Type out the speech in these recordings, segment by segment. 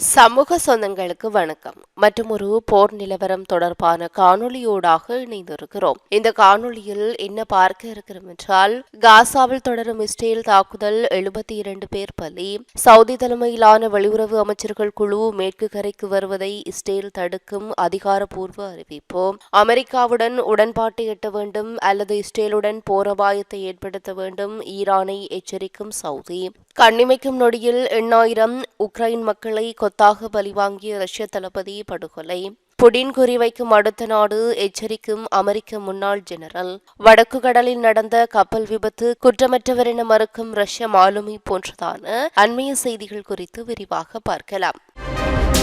சமூக சொந்தங்களுக்கு வணக்கம். மற்றும் ஒரு போர் நிலவரம் தொடர்பான காணொளியோடாக இணைந்திருக்கிறோம். இந்த காணொளியில் என்ன பார்க்க இருக்கிறோம் என்றால் காசாவில் தொடரும் இஸ்ரேல் தாக்குதல் எழுபத்தி இரண்டு பேர் பலி. சவுதி தலைமையிலான வெளியுறவு அமைச்சர்கள் குழு மேற்கு கரைக்கு வருவதை இஸ்ரேல் தடுக்கும் அதிகாரப்பூர்வ அறிவிப்பு. அமெரிக்காவுடன் உடன்பாட்டை எட்ட வேண்டும் அல்லது இஸ்ரேலுடன் போர் அபாயத்தை ஏற்படுத்த வேண்டும் ஈரானை எச்சரிக்கும் சவுதி. கண்ணிமைக்கும் நொடியில் எண்ணாயிரம் உக்ரைன் மக்களை கொத்தாக பலிவாங்கிய ரஷ்ய தளபதி படுகொலை. புடின் குறிவைக்கும் அடுத்த நாடு எச்சரிக்கும் அமெரிக்க முன்னாள் ஜெனரல். வடக்கு கடலில் நடந்த கப்பல் விபத்து குற்றமற்றவர் என மறுக்கும் ரஷ்ய மாலுமி போன்றதான அண்மைய செய்திகள் குறித்து விரிவாக பார்க்கலாம்.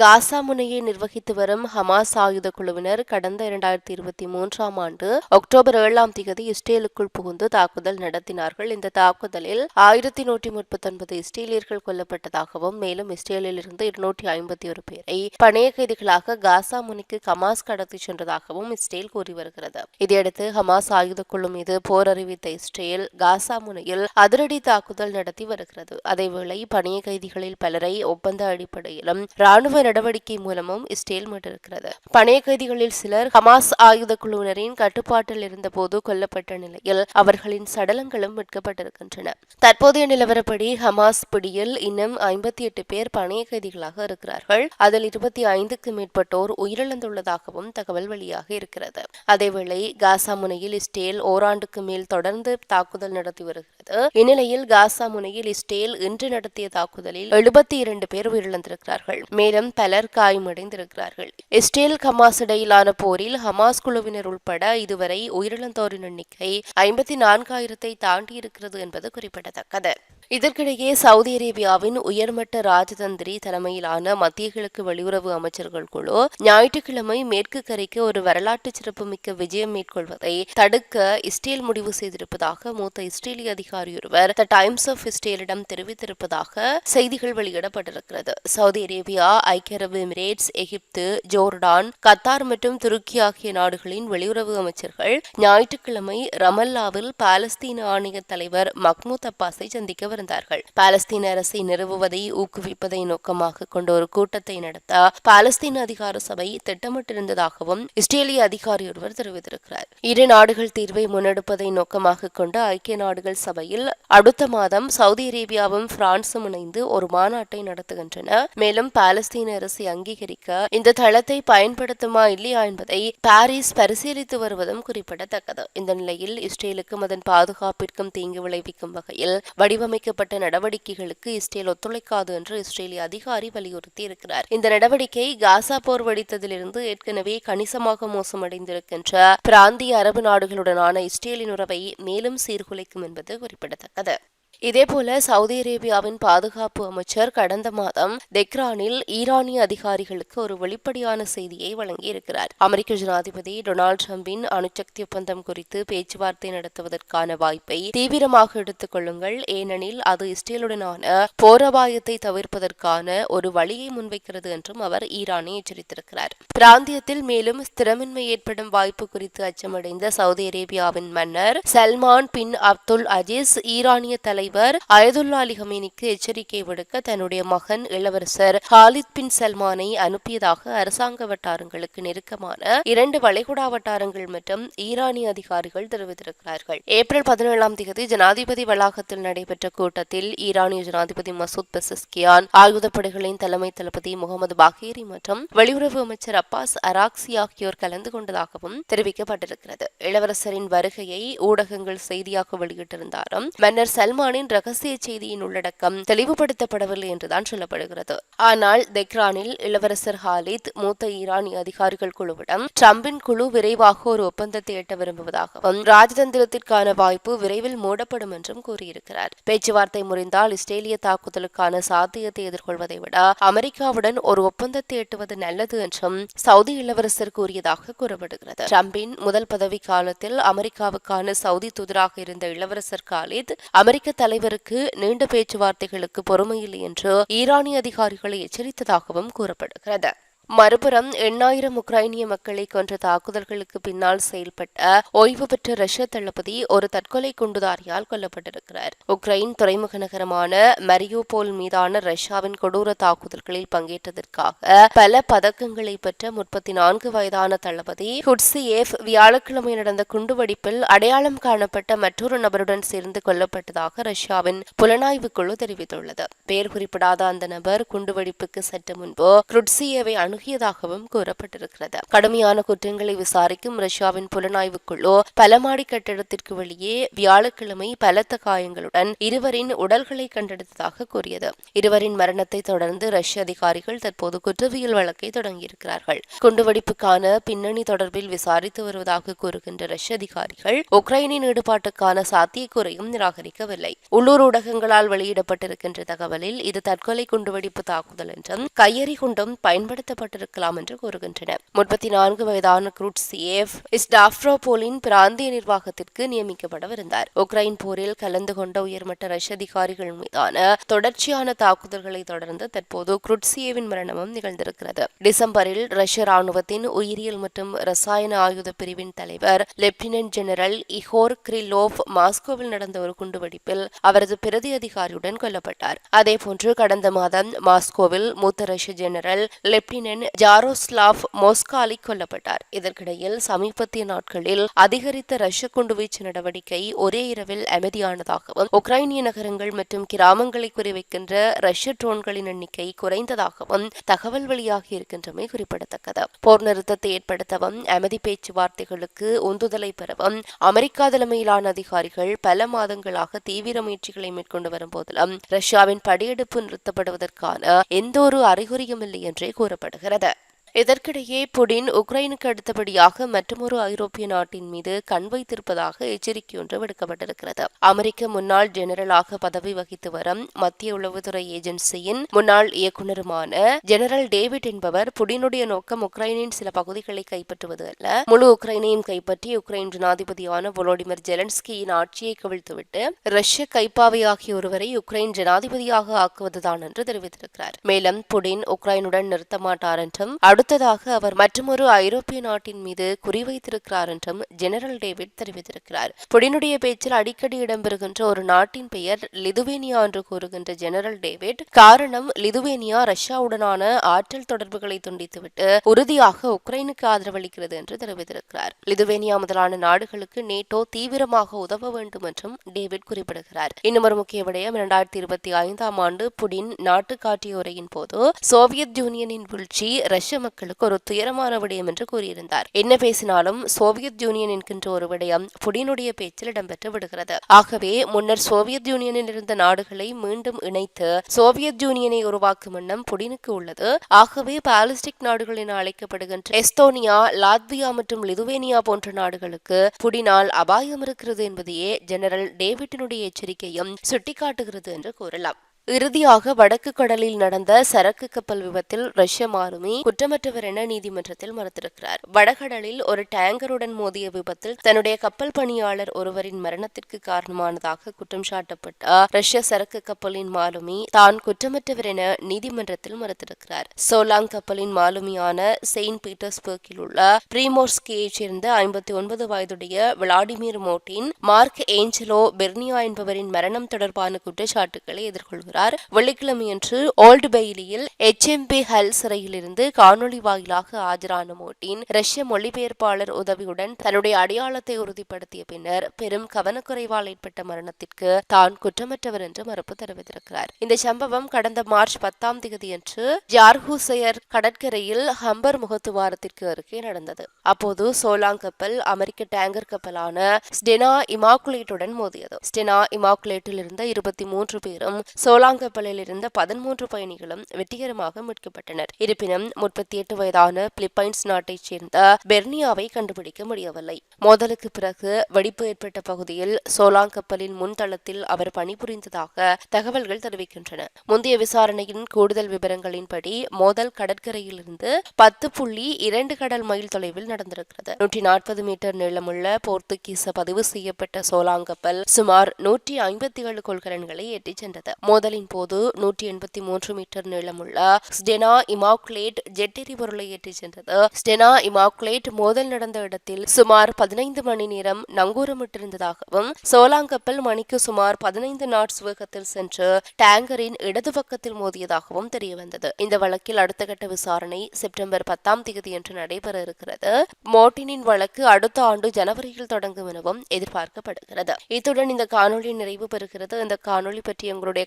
காசா முனையை நிர்வகித்து வரும் ஹமாஸ் ஆயுத குழுவினர் கடந்த இரண்டாயிரத்தி இருபத்தி மூன்றாம் ஆண்டு அக்டோபர் ஏழாம் தேதி இஸ்ரேலுக்குள் புகுந்து தாக்குதல் நடத்தினார்கள். இந்த தாக்குதலில் ஆயிரத்தி நூற்றி முப்பத்தி ஒன்பது இஸ்ரேலியர்கள் கொல்லப்பட்டதாகவும் மேலும் இஸ்ரேலில் இருந்து இருநூற்றி ஐம்பத்தி ஒரு பேரை பணைய கைதிகளாக காசா முனைக்கு ஹமாஸ் கடத்தி சென்றதாகவும் இஸ்ரேல் கூறி வருகிறது. இதையடுத்து ஹமாஸ் ஆயுத குழு மீது போர் அறிவித்த இஸ்ரேல் காசா முனையில் அதிரடி தாக்குதல் நடத்தி வருகிறது. அதேவேளை பணைய கைதிகளில் பலரை ஒப்பந்த அடிப்படையிலும் ராணுவ நடவடிக்கை மூலமும் இஸ்ரேல் மீட்டிருக்கிறது. பணைய கைதிகளில் சிலர் ஹமாஸ் ஆயுத குழுவினரின் கட்டுப்பாட்டில் இருந்தபோது கொல்லப்பட்ட நிலையில் அவர்களின் சடலங்களும் மீட்கப்பட்டிருக்கின்றன. தற்போதைய நிலவரப்படி ஹமாஸ் பிடியில் இன்னும் ஐம்பத்தி எட்டு பேர் பணைய கைதிகளாக இருக்கிறார்கள். அதில் இருபத்தி ஐந்துக்கு மேற்பட்டோர் உயிரிழந்துள்ளதாகவும் தகவல் வெளியாக இருக்கிறது. அதேவேளை காசா முனையில் இஸ்ரேல் ஓராண்டுக்கு மேல் தொடர்ந்து தாக்குதல் நடத்தி வருகிறது. இந்நிலையில் காசா முனையில் இஸ்ரேல் இன்று நடத்திய தாக்குதலில் எழுபத்தி இரண்டு பேர் உயிரிழந்திருக்கிறார்கள். மேலும் பலர் காயமடைந்திருக்கிறார்கள். இஸ்ரேல் ஹமாஸ் இடையிலான போரில் ஹமாஸ் குழுவினர் உட்பட இதுவரை உயிரிழந்தோரின் எண்ணிக்கை ஐம்பத்தி நான்காயிரத்தை தாண்டியிருக்கிறது என்பது குறிப்பிடத்தக்கது. இதற்கிடையே சவுதி அரேபியாவின் உயர்மட்ட ராஜதந்திரி தலைமையிலான மத்திய கிழக்கு வெளியுறவு அமைச்சர்கள் குழு ஞாயிற்றுக்கிழமை மேற்கு கரைக்கு ஒரு வரலாற்று சிறப்புமிக்க விஜயம் மேற்கொள்வதை தடுக்க இஸ்ரேல் முடிவு செய்திருப்பதாக மூத்த இஸ்ரேலிய அதிகாரி ஒருவர் த டைம்ஸ் ஆஃப் இஸ்ரேலிடம் தெரிவித்திருப்பதாக செய்திகள் வெளியிடப்பட்டிருக்கிறது. சவுதி அரேபியா ஐக்கிய அரபு எமிரேட்ஸ் எகிப்து ஜோர்டான் கத்தார் மற்றும் துருக்கி ஆகிய நாடுகளின் வெளியுறவு அமைச்சர்கள் ஞாயிற்றுக்கிழமை ரமல்லாவில் பாலஸ்தீன ஆணைய தலைவர் மக்மூத் அப்பாஸை சந்திக்க கொண்டிருந்தார்கள். பாலஸ்தீன அரசை நிறுவுவதை ஊக்குவிப்பதை நோக்கமாக கொண்ட ஒரு கூட்டத்தை நடத்த பாலஸ்தீன அதிகார சபை திட்டமிட்டிருந்ததாகவும் இஸ்ரேலிய அதிகாரி ஒருவர் தெரிவித்திருக்கிறார். இரு நாடுகள் தீர்வை முன்னெடுப்பதை நோக்கமாக கொண்ட ஐக்கிய நாடுகள் சபையில் அடுத்த மாதம் சவுதி அரேபியாவும் பிரான்சும் இணைந்து ஒரு மாநாட்டை நடத்துகின்றன. மேலும் பாலஸ்தீன அரசை அங்கீகரிக்க இந்த தளத்தை பயன்படுத்துமா இல்லையா என்பதை பாரிஸ் பரிசீலித்து வருவதும் குறிப்பிடத்தக்கது. இந்த நிலையில் இஸ்ரேலுக்கும் அதன் பாதுகாப்பிற்கும் தீங்கு விளைவிக்கும் வகையில் வடிவமைக்க எடுக்கப்பட்ட நடவடிக்கைகளுக்கு இஸ்ரேல் ஒத்துழைக்காது என்று இஸ்ரேலிய அதிகாரி வலியுறுத்தி இருக்கிறார் இந்த நடவடிக்கை காசா போர் வெடித்ததிலிருந்து ஏற்கனவே கணிசமாக மோசமடைந்திருக்கின்ற பிராந்திய அரபு நாடுகளுடனான இஸ்ரேலின் உறவை மேலும் சீர்குலைக்கும் என்பது குறிப்பிடத்தக்கது. இதேபோல சவுதி அரேபியாவின் பாதுகாப்பு அமைச்சர் கடந்த மாதம் தெக்ரானில் ஈரானிய அதிகாரிகளுக்கு ஒரு வெளிப்படையான செய்தியை வழங்கியிருக்கிறார். அமெரிக்க ஜனாதிபதி டொனால்டு டிரம்பின் அணுசக்தி ஒப்பந்தம் குறித்து பேச்சுவார்த்தை நடத்துவதற்கான வாய்ப்பை தீவிரமாக எடுத்துக் கொள்ளுங்கள். ஏனெனில் அது இஸ்ரேலுடனான போரபாயத்தை தவிர்ப்பதற்கான ஒரு வழியை முன்வைக்கிறது என்றும் அவர் ஈரானை எச்சரித்திருக்கிறார். பிராந்தியத்தில் மேலும் ஸ்திரமின்மை ஏற்படும் வாய்ப்பு குறித்து அச்சமடைந்த சவுதி அரேபியாவின் மன்னர் சல்மான் பின் அப்துல் அஜீஸ் ஈரானிய தலைவர் தலைவர் அயதுல்லா அலி ஹமீனிக்கு எச்சரிக்கை விடுக்க தன்னுடைய மகன் இளவரசர் ஹாலித் பின் சல்மானை அனுப்பியதாக அரசாங்க வட்டாரங்களுக்கு நெருக்கமான இரண்டு வளைகுடா வட்டாரங்கள் மற்றும் ஈரானிய அதிகாரிகள் தெரிவித்திருக்கிறார்கள். ஏப்ரல் பதினேழாம் தேதி ஜனாதிபதி வளாகத்தில் நடைபெற்ற கூட்டத்தில் ஈரானிய ஜனாதிபதி மசூத் பெசஸ்கியான் ஆயுதப்படைகளின் தலைமை தளபதி முகமது பாகேரி மற்றும் வெளியுறவு அமைச்சர் அப்பாஸ் அராக்சி ஆகியோர் கலந்து கொண்டதாகவும் தெரிவிக்கப்பட்டிருக்கிறது. இளவரசரின் வருகையை ஊடகங்கள் செய்தியாக வெளியிட்டிருந்தாலும் மன்னர் சல்மானின் அவர்களின் ரகசிய செய்தியின் உள்ளடக்கம் தெளிவுபடுத்தப்படவில்லை என்றுதான் சொல்லப்படுகிறது. ஆனால் தெக்ரானில் இளவரசர் ஹாலித் மூத்த ஈரானிய அதிகாரிகள் குழுவிடம் டிரம்பின் குழு விரைவாக ஒரு ஒப்பந்தத்தை எட்ட விரும்புவதாகவும் ராஜதந்திரத்திற்கான வாய்ப்பு விரைவில் மூடப்படும் என்றும் கூறியிருக்கிறார். பேச்சுவார்த்தை முறிந்தால் இஸ்ரேலிய தாக்குதலுக்கான சாத்தியத்தை எதிர்கொள்வதை விட அமெரிக்காவுடன் ஒரு ஒப்பந்தத்தை எட்டுவது நல்லது என்றும் சவுதி இளவரசர் கூறியதாக கூறப்படுகிறது. டிரம்பின் முதல் பதவி காலத்தில் அமெரிக்காவுக்கான சவுதி தூதராக இருந்த இளவரசர் காலித் அமெரிக்க தலைவருக்கு நீண்ட பேச்சுவார்த்தைகளுக்கு பொறுமையில்லை என்று ஈரானிய அதிகாரிகளை எச்சரித்ததாகவும் கூறப்படுகிறது. மறுபுறம் எண்ணாயிரம் உக்ரைனிய மக்களை கொன்ற தாக்குதல்களுக்கு பின்னால் செயல்பட்ட ஓய்வு பெற்ற ரஷ்ய தளபதி ஒரு தற்கொலை குண்டுதாரியால் கொல்லப்பட்டிருக்கிறார். உக்ரைன் துறைமுக நகரமான மரியோபோல் மீதான ரஷ்யாவின் கொடூர தாக்குதல்களில் பங்கேற்றதற்காக பல பதக்கங்களை பெற்ற முப்பத்தி நான்கு வயதான தளபதி ஹுட்ஸியேஃப் வியாழக்கிழமை நடந்த குண்டுவெடிப்பில் அடையாளம் காணப்பட்ட மற்றொரு நபருடன் சேர்ந்து கொல்லப்பட்டதாக ரஷ்யாவின் புலனாய்வு குழு தெரிவித்துள்ளது. பெயர் குறிப்பிடாத அந்த நபர் குண்டுவெடிப்புக்கு சற்று முன்பு குட்சியேவை அணு அணுகியதாகவும் கூறப்பட்டிருக்கிறது. கடுமையான குற்றங்களை விசாரிக்கும் ரஷ்யாவின் புலனாய்வு குழு பலமாடி கட்டிடத்திற்கு வெளியே வியாழக்கிழமை பலத்த காயங்களுடன் இருவரின் உடல்களை கண்டெடுத்ததாக கூறியது. இருவரின் மரணத்தை தொடர்ந்து ரஷ்ய அதிகாரிகள் தற்போது குற்றவியல் வழக்கை தொடங்கியிருக்கிறார்கள். குண்டுவெடிப்புக்கான பின்னணி தொடர்பில் விசாரித்து வருவதாக கூறுகின்ற ரஷ்ய அதிகாரிகள் உக்ரைனின் ஈடுபாட்டுக்கான சாத்தியக்கூறையும் நிராகரிக்கவில்லை. உள்ளூர் ஊடகங்களால் வெளியிடப்பட்டிருக்கின்ற தகவலில் இது தற்கொலை குண்டுவெடிப்பு தாக்குதல் என்றும் கையெறி குண்டும் பயன்படுத்தப்பட்ட செய்யப்பட்டிருக்கலாம் என்று கூறுகின்றன முப்பத்தி நான்கு வயதான குரூட்சியேவ் ஸ்டாஃப்ரோபோலின் பிராந்திய நிர்வாகத்திற்கு நியமிக்கப்படவிருந்தார். உக்ரைன் போரில் கலந்து கொண்ட உயர்மட்ட ரஷ்ய அதிகாரிகள் மீதான தொடர்ச்சியான தாக்குதல்களை தொடர்ந்து தற்போது குருட்சியேவின் மரணமும் நிகழ்ந்திருக்கிறது. டிசம்பரில் ரஷ்ய ராணுவத்தின் உயிரியல் மற்றும் ரசாயன ஆயுத பிரிவின் தலைவர் லெப்டினன்ட் ஜெனரல் இஹோர் கிரிலோவ் மாஸ்கோவில் நடந்த ஒரு குண்டுவெடிப்பில் அவரது பிரதி அதிகாரியுடன் கொல்லப்பட்டார். அதேபோன்று கடந்த மாதம் மாஸ்கோவில் மூத்த ரஷ்ய ஜெனரல் லெப்டினன்ட் பெண் ஜாரோஸ்லாவ் மோஸ்காலி கொல்லப்பட்டார். இதற்கிடையில் சமீபத்திய நாட்களில் அதிகரித்த ரஷ்ய குண்டுவீச்சு நடவடிக்கை ஒரே இரவில் அமைதியானதாகவும் உக்ரைனிய நகரங்கள் மற்றும் கிராமங்களை குறிவைக்கின்ற ரஷ்ய ட்ரோன்களின் எண்ணிக்கை குறைந்ததாகவும் தகவல் வெளியாகி இருக்கின்றமை குறிப்பிடத்தக்கது. போர் நிறுத்தத்தை ஏற்படுத்தவும் அமைதி பேச்சுவார்த்தைகளுக்கு உந்துதலை பெறவும் அமெரிக்கா தலைமையிலான அதிகாரிகள் பல மாதங்களாக தீவிர முயற்சிகளை மேற்கொண்டு வரும் போதிலும் ரஷ்யாவின் படையெடுப்பு நிறுத்தப்படுவதற்கான எந்த ஒரு அறிகுறியும் இல்லை என்றே கூறப்படுகிறது. வருகிறது இதற்கிடையே புடின் உக்ரைனுக்கு அடுத்தபடியாக மற்றொரு ஐரோப்பிய நாட்டின் மீது கண் வைத்திருப்பதாக எச்சரிக்கை ஒன்று விடுக்கப்பட்டிருக்கிறது. அமெரிக்க முன்னாள் ஜெனரலாக பதவி வகித்து வரும் மத்திய உளவுத்துறை ஏஜென்சியின் முன்னாள் இயக்குநருமான ஜெனரல் டேவிட் என்பவர் புடினுடைய நோக்கம் உக்ரைனின் சில பகுதிகளை கைப்பற்றுவது அல்ல. முழு உக்ரைனையும் கைப்பற்றி உக்ரைன் ஜனாதிபதியான volodymyr ஜெலன்ஸ்கியின் ஆட்சியை கவிழ்த்துவிட்டு ரஷ்ய கைப்பாவை ஆகிய ஒருவரை உக்ரைன் ஜனாதிபதியாக ஆக்குவதுதான் என்று தெரிவித்திருக்கிறார். மேலும் புடின் உக்ரைனுடன் நிறுத்த மாட்டார் என்றும் அடுத்ததாக அவர் மற்றொரு ஐரோப்பிய நாட்டின் மீது குறிவைத்திருக்கிறார் என்றும் ஜெனரல் டேவிட் தெரிவித்திருக்கிறார். புடினுடைய பேச்சில் அடிக்கடி இடம்பெறுகின்ற ஒரு நாட்டின் பெயர் லிதுவேனியா என்று கூறுகின்ற ஜெனரல் டேவிட் காரணம் லிதுவேனியா ரஷ்யாவுடனான ஆற்றல் தொடர்புகளை துண்டித்துவிட்டு உறுதியாக உக்ரைனுக்கு ஆதரவளிக்கிறது என்று தெரிவித்திருக்கிறார். லிதுவேனியா முதலான நாடுகளுக்கு நேட்டோ தீவிரமாக உதவ வேண்டும் என்றும் டேவிட் குறிப்பிடுகிறார். இன்னும் ஒரு முக்கிய விடயம் இரண்டாயிரத்தி இருபத்தி ஐந்தாம் ஆண்டு புடின் நாட்டு காட்டிய உரையின் போது சோவியத் யூனியனின் வீழ்ச்சி ரஷ்ய மக்களுக்கு ஒரு துயரமான விடயம் என்று கூறியிருந்தார். என்ன பேசினாலும் சோவியத் யூனியன் என்கின்ற ஒரு விடயம் புடினுடைய பேச்சில் இடம்பெற்று விடுகிறது. ஆகவே முன்னர் சோவியத் யூனியனில் இருந்த நாடுகளை மீண்டும் இணைத்து சோவியத் யூனியனை உருவாக்கும் எண்ணம் புடினுக்கு உள்ளது. ஆகவே பாலிஸ்டிக் நாடுகள் என அழைக்கப்படுகின்ற எஸ்தோனியா லாத்வியா மற்றும் லிதுவேனியா போன்ற நாடுகளுக்கு புடினால் அபாயம் இருக்கிறது என்பதையே ஜெனரல் டேவிட்டினுடைய எச்சரிக்கையும் சுட்டிக்காட்டுகிறது என்று கூறலாம். இறுதியாக வடக்கு கடலில் நடந்த சரக்கு கப்பல் விபத்தில் ரஷ்ய மாலுமி குற்றமற்றவர் என நீதிமன்றத்தில் மறுத்திருக்கிறார். வடகடலில் ஒரு டேங்கருடன் மோதிய விபத்தில் தன்னுடைய கப்பல் பணியாளர் ஒருவரின் மரணத்திற்கு காரணமானதாக குற்றம் சாட்டப்பட்ட ரஷ்ய சரக்கு கப்பலின் மாலுமி தான் குற்றமற்றவர் என நீதிமன்றத்தில் மறுத்திருக்கிறார். சோலாங் கப்பலின் மாலுமியான செயின்ட் பீட்டர்ஸ்பர்க்கில் உள்ள பிரீமோர்ஸ்கியைச் சேர்ந்த ஐம்பத்தி ஒன்பது வயதுடைய Vladimir Motin Mark Angelo Bernia என்பவரின் மரணம் தொடர்பான குற்றச்சாட்டுகளை எதிர்கொள்கிறார். கூறியுள்ளார். வெள்ளிக்கிழமையன்று ஓல்டு பெய்லியில் எச் எம் பி ஹல் சிறையிலிருந்து காணொலி வாயிலாக ஆஜரான மோட்டின் ரஷ்ய மொழிபெயர்ப்பாளர் உதவியுடன் தன்னுடைய அடையாளத்தை உறுதிப்படுத்திய பின்னர் பெரும் கவனக்குறைவால் ஏற்பட்ட மரணத்திற்கு தான் குற்றமற்றவர் என்று மறுப்பு தெரிவித்திருக்கிறார். இந்த சம்பவம் கடந்த மார்ச் பத்தாம் தேதியன்று ஜார்ஹூசையர் கடற்கரையில் ஹம்பர் முகத்துவாரத்திற்கு அருகே நடந்தது. அப்போது சோலாங் கப்பல் அமெரிக்க டேங்கர் கப்பலான ஸ்டெனா இமாக்குலேட்டுடன் மோதியது. ஸ்டெனா இமாக்குலேட்டில் இருந்த இருபத்தி மூன்று பேரும் சோலாங் சோலாங்கப்பலில் இருந்த பதிமூன்று பயணிகளும் வெற்றிகரமாக மீட்கப்பட்டனர். இருப்பினும் முப்பத்தி எட்டு வயதான பிலிப்பைன்ஸ் நாட்டைச் சேர்ந்த பெர்னியாவை கண்டுபிடிக்க முடியவில்லை. மோதலுக்கு பிறகு வெடிப்பு ஏற்பட்ட பகுதியில் சோலாங் கப்பலின் முன்தளத்தில் அவர் பணிபுரிந்ததாக தகவல்கள் தெரிவிக்கின்றன. முந்தைய விசாரணையின் கூடுதல் விவரங்களின்படி மோதல் கடற்கரையிலிருந்து பத்து புள்ளி இரண்டு கடல் மைல் தொலைவில் நடந்திருக்கிறது. நூற்றி நாற்பது மீட்டர் நீளமுள்ள போர்த்துகீச பதிவு செய்யப்பட்ட சோலாங் கப்பல் சுமார் நூற்றி ஐம்பத்தி ஏழு கொள்கலன்களை ஏற்றிச் சென்றது. மோதல் மோதலின் போது நூற்றி எண்பத்தி மூன்று மீட்டர் நீளமுள்ள ஸ்டெனா இமாக்லேட் ஜெட் எரிபொருளை ஏற்றிச் சென்றது. ஸ்டெனா இமாக்லேட் மோதல் நடந்த இடத்தில் சுமார் பதினைந்து மணி நேரம் நங்கூரமிட்டிருந்ததாகவும் சோலாங்கப்பல் மணிக்கு சுமார் பதினைந்து நாட்ஸ் வேகத்தில் சென்று டேங்கரின் இடது பக்கத்தில் மோதியதாகவும் தெரியவந்தது. இந்த வழக்கில் அடுத்த கட்ட விசாரணை செப்டம்பர் பத்தாம் தேதி என்று நடைபெற இருக்கிறது. மோட்டினின் வழக்கு அடுத்த ஆண்டு ஜனவரியில் தொடங்கும் எனவும் எதிர்பார்க்கப்படுகிறது. இத்துடன் இந்த காணொலி நிறைவு பெறுகிறது. இந்த காணொலி பற்றி உங்களுடைய